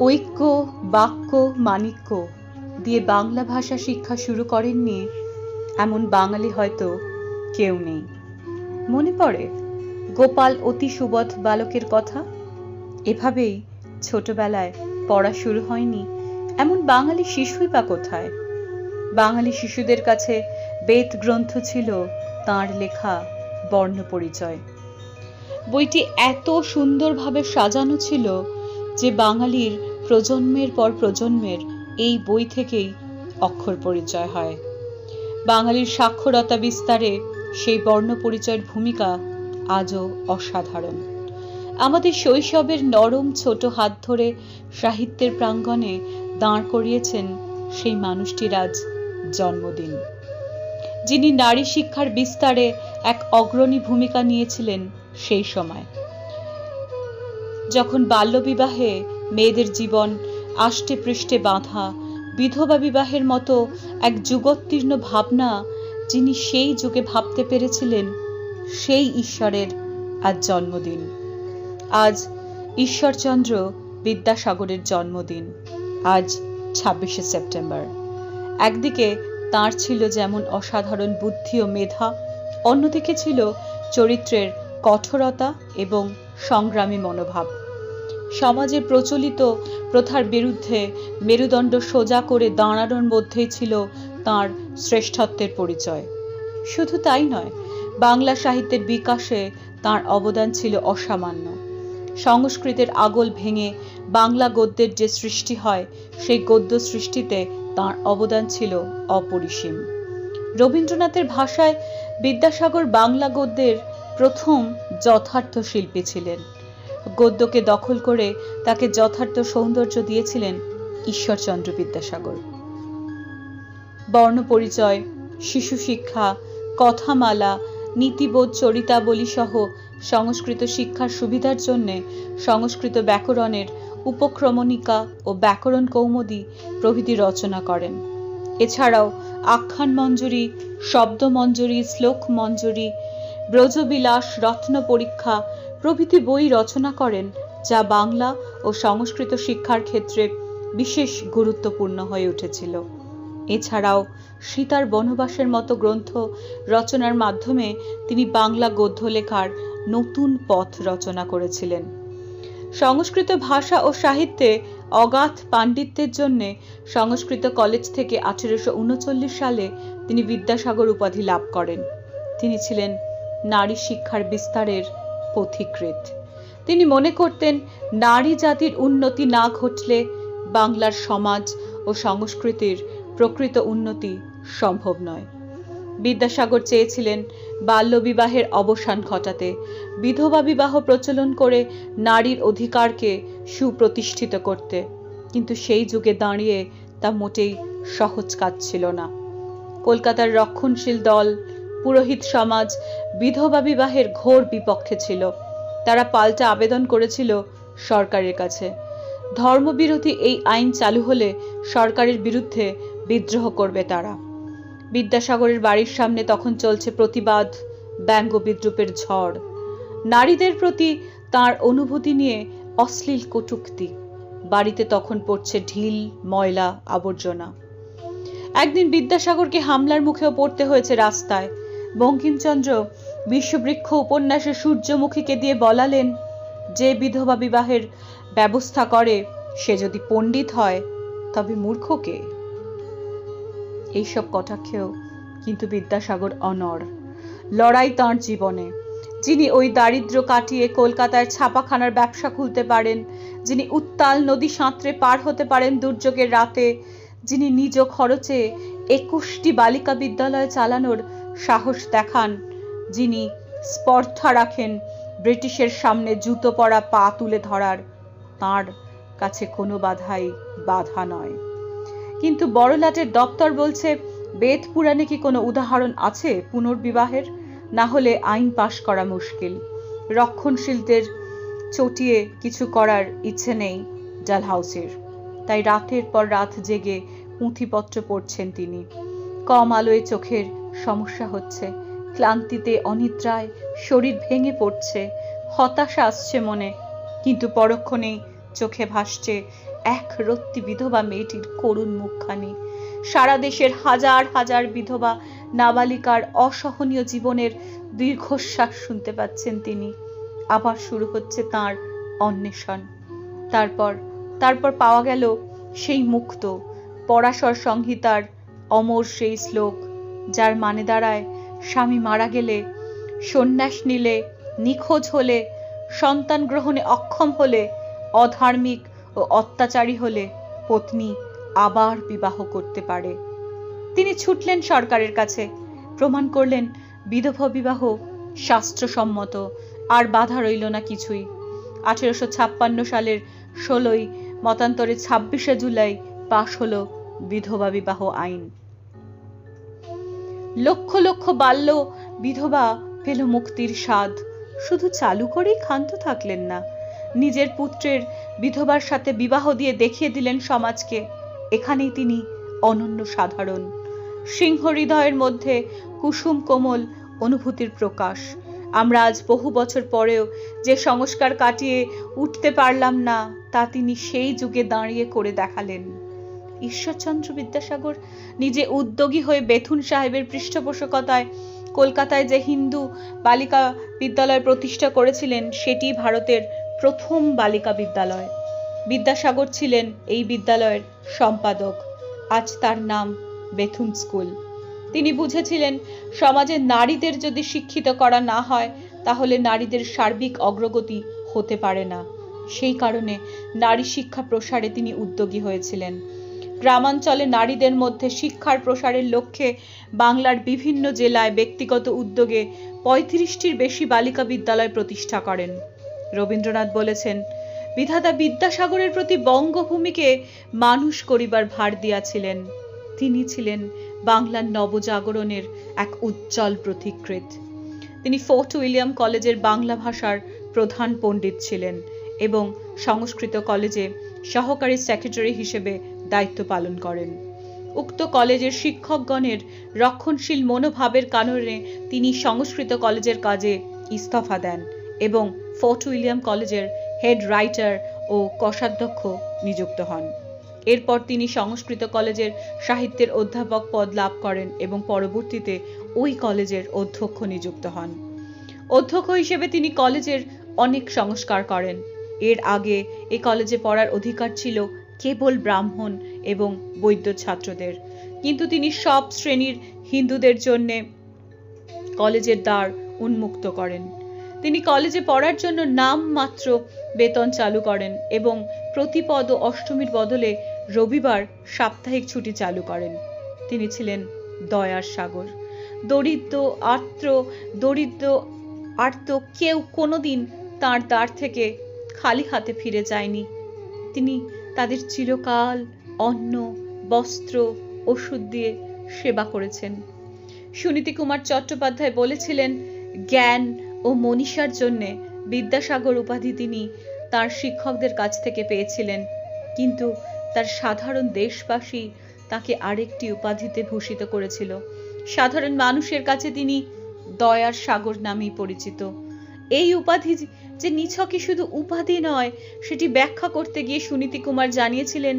ঐক্য, বাক্য মানিক্য দিয়ে বাংলা ভাষা শিক্ষা শুরু করেননি এমন বাঙালি হয়তো কেউ নেই। মনে পড়ে গোপাল অতি সুবোধ বালকের কথা? এভাবেই ছোটবেলায় পড়া শুরু হয়নি এমন বাঙালি শিশুই বা কোথায়? বাঙালি শিশুদের কাছে বেদ গ্রন্থ ছিল তাঁর লেখা বর্ণ পরিচয় বইটি এত সুন্দরভাবে সাজানো ছিল যে বাঙালির প্রজন্মের পর প্রজন্মের এই বই থেকেই অক্ষর পরিচয় হয়। বাঙালির সাক্ষরতা বিস্তারে সেই বর্ণ পরিচয়ের ভূমিকা আজও অসাধারণ। আমাদের শৈশবের নরম ছোট হাত ধরে সাহিত্যের প্রাঙ্গণে দাঁড় করিয়েছেন সেই মানুষটির আজ জন্মদিন। যিনি নারী শিক্ষার বিস্তারে এক অগ্রণী ভূমিকা নিয়েছিলেন সেই সময়। যখন বাল্যবিবাহে মেয়েদের জীবন আষ্টে পৃষ্ঠে বাঁধা, বিধবা বিবাহের মতো এক যুগোত্তীর্ণ ভাবনা যিনি সেই যুগে ভাবতে পেরেছিলেন, সেই ঈশ্বরের আজ জন্মদিন। আজ ঈশ্বরচন্দ্র বিদ্যাসাগরের জন্মদিন, আজ ছাব্বিশে সেপ্টেম্বর। একদিকে তার ছিল যেমন অসাধারণ বুদ্ধি ও মেধা, অন্যদিকে ছিল চরিত্রের কঠোরতা এবং সংগ্রামী মনোভাব। সমাজে প্রচলিত প্রথার বিরুদ্ধে মেরুদণ্ড সোজা করে দাঁড়ানোর মধ্যেই ছিল তার শ্রেষ্ঠত্বের পরিচয়। শুধু তাই নয়, বাংলা সাহিত্যের বিকাশে তার অবদান ছিল অসামান্য। সংস্কৃতের আগল ভেঙে বাংলা গদ্যের যে সৃষ্টি হয়, সেই গদ্য সৃষ্টিতে তার অবদান ছিল অপরিসীম। রবীন্দ্রনাথের ভাষায় বিদ্যাসাগর বাংলা গদ্যের প্রথম যথার্থ শিল্পী ছিলেন। গদ্যকে দখল করে তাকে যথার্থ সৌন্দর্য দিয়েছিলেন ঈশ্বরচন্দ্র বিদ্যাসাগর। বর্ণ পরিচয় শিশু শিক্ষা, কথামালা, নীতিবোধ চরিতাবলী সহ সংস্কৃত শিক্ষার সুবিধার জন্য সংস্কৃত ব্যাকরণের উপক্রমণিকা ও ব্যাকরণ কৌমুদী প্রভৃতি রচনা করেন। এছাড়াও আখ্যান মঞ্জুরি, শব্দ মঞ্জুরি, শ্লোক মঞ্জুরি, ব্রজবিলাস রত্ন পরীক্ষা প্রভৃতি বই রচনা করেন, যা বাংলা ও সংস্কৃত শিক্ষার ক্ষেত্রে বিশেষ গুরুত্বপূর্ণ হয়ে উঠেছিল। এছাড়াও সীতার বনবাসের মতো গ্রন্থ রচনার মাধ্যমে তিনি বাংলা গদ্য লেখার নতুন পথ রচনা করেছিলেন। সংস্কৃত ভাষা ও সাহিত্যে অগাধ পাণ্ডিত্যের জন্য সংস্কৃত কলেজ থেকে আঠেরোশো উনচল্লিশ সালে তিনি বিদ্যাসাগর উপাধি লাভ করেন। তিনি ছিলেন নারী শিক্ষার বিস্তারের পথিকৃৎ। তিনি মনে করতেন, নারী জাতির উন্নতি না ঘটলে বাংলার সমাজ ও সংস্কৃতির প্রকৃত উন্নতি সম্ভব নয়। বিদ্যাসাগর চেয়েছিলেন বাল্যবিবাহের অবসান ঘটাতে, বিধবা বিবাহ প্রচলন করে নারীর অধিকারকে সুপ্রতিষ্ঠিত করতে। কিন্তু সেই যুগে দাঁড়িয়ে তা মোটেই সহজ কাজ ছিল না। কলকাতার রক্ষণশীল দল পুরোহিত সমাজ বিধবা বিবাহের ঘোর বিপক্ষে ছিল। তারা পাল্টা আবেদন করেছিল সরকারের কাছে। ধর্মবিরোধী এই আইন চালু হলে সরকারের বিরুদ্ধে বিদ্রোহ করবে তারা। বিদ্যাসাগরের বাড়ির সামনে তখন চলছে প্রতিবাদ, ব্যঙ্গ বিদ্রুপের ঝড়। নারীদের প্রতি তার অনুভূতি নিয়ে অশ্লীল কটুক্তি। বাড়িতে তখন পড়ছে ঢিল, ময়লা, আবর্জনা। একদিন বিদ্যাসাগরকে হামলার মুখেও পড়তে হয়েছে রাস্তায়। বঙ্কিমচন্দ্র বিশ্ববৃক্ষ উপন্যাসে সূর্যমুখীকে দিয়ে বলালেন, যে বিধবা বিবাহের ব্যবস্থা করে, সে যদি পণ্ডিত হয়, তবে মূর্খকে? এইসব কটাক্ষেও কিন্তু বিদ্যাসাগর অনর লড়াই তাঁর জীবনে। যিনি ওই দারিদ্র কাটিয়ে কলকাতায় ছাপাখানার ব্যবসা খুলতে পারেন, যিনি উত্তাল নদী সাঁতরে পার হতে পারেন দুর্যোগের রাতে, যিনি নিজ খরচে একুশটি বালিকা বিদ্যালয় চালানোর সাহস দেখান, যিনি স্পর্ধা রাখেন ব্রিটিশের সামনে জুতো পরা পা তুলে ধরার। তার কাছে কোনো বাধাই বাধা নয়। কিন্তু বড়লাটের দপ্তর বলছে, বেদ পুরাণে কি কোনো উদাহরণ আছে পুনর্বিবাহের? না হলে আইন পাশ করা মুশকিল। রক্ষণশীলদের চটিয়ে কিছু করার ইচ্ছে নেই ডালহাউসের। তাই রাতের পর রাত জেগে পুঁথিপত্র পড়ছেন তিনি। কম আলোয় চোখের সমস্যা হচ্ছে। ক্লান্তিতে, অনিদ্রায়, শরীর ভেঙে পড়ছে। হতাশা আসছে মনে। কিন্তু পরক্ষণেই চোখে ভাসছে এক রত্তি বিধবা মেয়েটির করুণ মুখখানি। সারা দেশের হাজার হাজার বিধবা নাবালিকার অসহনীয় জীবনের দীর্ঘশ্বাস শুনতে পাচ্ছেন তিনি। আবার শুরু হচ্ছে তার অন্বেষণ। তারপর তারপর পাওয়া গেল সেই মুক্ত, পরাশর সংহিতার অমর সেই শ্লোক। যার মানে দাঁড়ায় স্বামী মারা গেলে, সন্ন্যাস নিলে, নিখোঁজ হলে, সন্তান গ্রহণে অক্ষম হলে, অধার্মিক ও অত্যাচারী হলে পত্নী আবার বিবাহ করতে পারে। তিনি ছুটলেন সরকারের কাছে, প্রমাণ করলেন বিধবা বিবাহ শাস্ত্রসম্মত, আর বাধা রইল না কিছুই। আঠেরোশো ছাপ্পান্ন সালের ষোলোই, মতান্তরে ছাব্বিশে জুলাই পাশ হল বিধবা বিবাহ আইন। লক্ষ লক্ষ বাল্য বিধবা পেল মুক্তির স্বাদ। শুধু চালু করেই ক্ষান্ত থাকলেন না। নিজের পুত্রের বিধবার সাথে বিবাহ দিয়ে দেখিয়ে দিলেন সমাজকে। এখানেই তিনি অনন্য সাধারণ। সিংহ হৃদয়ের মধ্যে কুসুম কোমল অনুভূতির প্রকাশ। আমরা আজ বহু বছর পরেও যে সংস্কার কাটিয়ে উঠতে পারলাম না, তা তিনি সেই যুগে দাঁড়িয়ে করে দেখালেন। ঈশ্বরচন্দ্র বিদ্যাসাগর নিজে উদ্যোগী হয়ে বেথুন সাহেবের পৃষ্ঠপোষকতায় কলকাতায় যে হিন্দু বালিকা বিদ্যালয় প্রতিষ্ঠা করেছিলেন, সেটি ভারতের প্রথম বালিকা বিদ্যালয়। বিদ্যাসাগর ছিলেন এই বিদ্যালয়ের সম্পাদক। আজ তার নাম বেথুন স্কুল। তিনি বুঝেছিলেন, সমাজে নারীদের যদি শিক্ষিত করা না হয়, তাহলে নারীদের সার্বিক অগ্রগতি হতে পারে না। সেই কারণে নারী শিক্ষা প্রসারে তিনি উদ্যোগী হয়েছিলেন। গ্রামাঞ্চলে নারীদের মধ্যে শিক্ষার প্রসারের লক্ষ্যে বাংলার বিভিন্ন জেলায় ব্যক্তিগত উদ্যোগে পঁয়ত্রিশটির বেশি বালিকা বিদ্যালয় প্রতিষ্ঠা করেন। রবীন্দ্রনাথ বলেছেন, বিধাতা বিদ্যাসাগরের প্রতি বঙ্গভূমিকে মানুষ করিবার ভার দিয়াছিলেন। তিনি ছিলেন বাংলার নবজাগরণের এক উজ্জ্বল প্রতিকৃত। তিনি ফোর্ট উইলিয়াম কলেজের বাংলা ভাষার প্রধান পণ্ডিত ছিলেন এবং সংস্কৃত কলেজে সহকারী সেক্রেটারি হিসেবে দায়িত্ব পালন করেন। উক্ত কলেজের শিক্ষকগণের রক্ষণশীল মনোভাবের কারণে তিনি সংস্কৃত কলেজের কাজে ইস্তফা দেন এবং ফোর্ট উইলিয়াম কলেজের হেড রাইটার ও কোষাধ্যক্ষ নিযুক্ত হন। এরপর তিনি সংস্কৃত কলেজের সাহিত্যের অধ্যাপক পদ লাভ করেন এবং পরবর্তীতে ওই কলেজের অধ্যক্ষ নিযুক্ত হন। অধ্যক্ষ হিসেবে তিনি কলেজের অনেক সংস্কার করেন। এর আগে এ কলেজে পড়ার অধিকার ছিল কেবল ব্রাহ্মণ এবং বৈদ্য ছাত্রদের। কিন্তু তিনি সব শ্রেণির হিন্দুদের জন্য কলেজের দ্বার উন্মুক্ত করেন। তিনি কলেজে পড়ার জন্য নাম মাত্র বেতন চালু করেন এবং প্রতিপদ ও অষ্টমীর বদলে রবিবার সাপ্তাহিক ছুটি চালু করেন। তিনি ছিলেন দয়ার সাগর। দরিদ্র, আর্দ্র, দরিদ্র আর্ত কেউ কোনোদিন তার দ্বার থেকে খালি হাতে ফিরে যায়নি। তিনি তাদের চিরকাল অন্ন, বস্ত্র, ওষুধ দিয়ে সেবা করেছেন। সুনীতি কুমার চট্টোপাধ্যায় বলেছিলেন, জ্ঞান ও মনীষার জন্যে বিদ্যাসাগর উপাধি তিনি তার শিক্ষকদের কাছ থেকে পেয়েছিলেন। কিন্তু তার সাধারণ দেশবাসী তাকে আরেকটি উপাধিতে ভূষিত করেছিল। সাধারণ মানুষের কাছে তিনি দয়ার সাগর নামেই পরিচিত। এই উপাধি যে নিছকই শুধু উপাধি নয়, সেটি ব্যাখ্যা করতে গিয়ে সুনীতি কুমার জানিয়েছিলেন,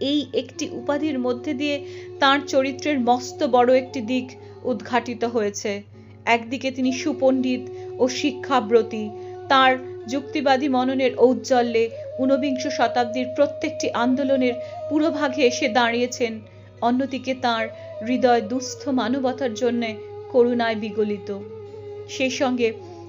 এই একটি উপাধির মধ্যে দিয়ে তার চরিত্রের মস্ত বড় একটি দিক উদ্ঘাটিত হয়েছে। একদিকে তিনি সুপণ্ডিত ও শিক্ষাব্রতী, তার যুক্তিবাদী মননের ঔজ্জ্বল্যে ঊনবিংশ শতাব্দীর প্রত্যেকটি আন্দোলনের পুরোভাগে এসে দাঁড়িয়েছেন, অন্যদিকে তার হৃদয় দুস্থ মানবতার জন্যে করুণায় বিগলিত। সেই সঙ্গে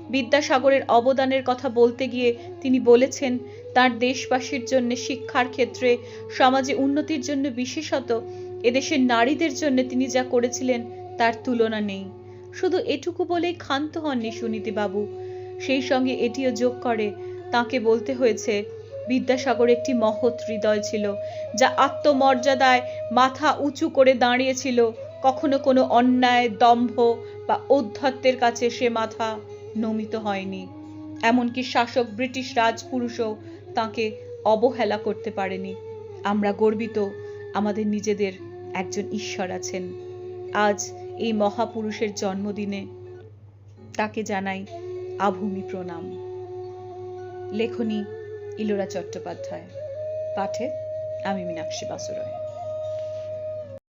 বিদ্যাসাগরের অবদানের কথা বলতে গিয়ে তিনি বলেছেন, তার দেশবাসীর জন্য শিক্ষার ক্ষেত্রে, সমাজে উন্নতির জন্য বিশেষত এদেশের নারীদের জন্য তিনি যা করেছিলেন, তার তুলনা নেই। শুধু এটুকু বলেই ক্ষান্ত হননি সুনীতিবাবু। সেই সঙ্গে এটিও যোগ করে, তাকে বলতে হয়েছে, বিদ্যাসাগর একটি মহৎ হৃদয় ছিল, যা আত্মমর্যাদায় মাথা উঁচু করে দাঁড়িয়েছিল। কখনো কোনো অন্যায়, দম্ভ বা ঔদ্ধত্যের কাছে সে মাথা নমিত হয়নি। এমনকি শাসক ব্রিটিশ রাজপুরুষও তাকে অবহেলা করতে পারেনি। আমরা গর্বিত আমাদের নিজেদের একজন ঈশ্বর আছেন। আজ এই মহাপুরুষের জন্মদিনে তাকে জানাই আভূমি প্রণাম। লেখনী ইলোরা চট্টোপাধ্যায়। পাঠে আমি মীনাক্ষী বাসুরয়।